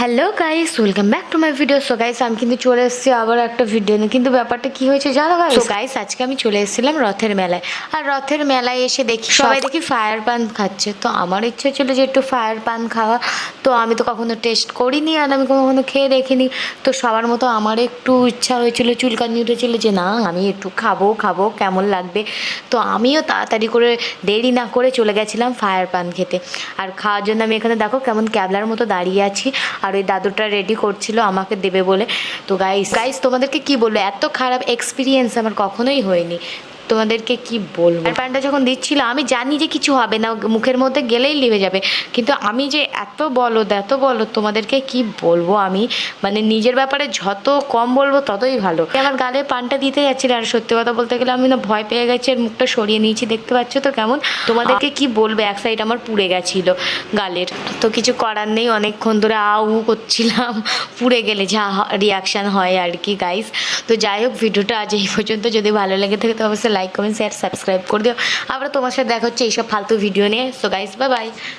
Hello guys welcome back to my video so guys আমি কিন্তু চলে এসেছি আবার একটা ভিডিও নিয়ে। কিন্তু ব্যাপারটা কি হয়েছে জানো গাইস সো গাইস আজকে আমি চলে এসেছিলাম রথের মেলায়। আর রথের মেলায় এসে দেখি সবাই দেখি ফায়ার পান খাচ্ছে। তো আমার ইচ্ছে ছিল যে একটু ফায়ার পান খাওয়া। তো আমি তো কখনো টেস্ট করিনি আর আমি কখনো খেয়ে দেখিনি। তো সবার মতো আমার একটু ইচ্ছা হয়েছিল, চুলকানি উঠেছিল যে না, আমি একটু খাব খাব, কেমন লাগবে। তো আমিও তাড়াতাড়ি করে দেরি না করে চলে গেছিলাম ফায়ার পান খেতে। আর খাওয়ার জন্য আমি এখানে দেখো কেমন ক্যাবলার মতো দাঁড়িয়ে আছি। আর ওই দাদুটা রেডি করছিল, আমাকে দেবে বলে। তো গাইস গাইস তোমাদেরকে কি বলব? এত খারাপ এক্সপিরিয়েন্স আমার কখনোই হয়নি। তোমাদেরকে কি বলব? আর পানটা যখন দিচ্ছিল, আমি জানি যে কিছু হবে না, মুখের মধ্যে গেলেই লিভে যাবে। কিন্তু আমি যে এত বলো এত বলো, তোমাদেরকে কি বলব আমি? মানে নিজের ব্যাপারে যত কম বলব, ততই ভালো। আমার গালে পানটা দিতে যাচ্ছিল, আর সত্যি কথা বলতে গেলে আমি না ভয় পেয়ে গেছি, আর মুখটা সরিয়ে নিয়েছি, দেখতে পাচ্ছ তো কেমন? তোমাদেরকে কি বলবে, এক সাইড আমার পুড়ে গেছিল গালের। তো কিছু করার নেই, অনেকক্ষণ ধরে আউ করছিলাম, পুড়ে গেলে যা রিয়াকশান হয় আর কি গাইস তো যাই হোক, ভিডিওটা আজ এই পর্যন্ত। যদি ভালো লেগে থাকে, তো অবশ্যই লাইক কমেন্ট শেয়ার সাবস্ক্রাইব করে দিও। আবার তোমার সাথে দেখা হচ্ছে এইসব ফালতু ভিডিও নিয়ে। So guys bye bye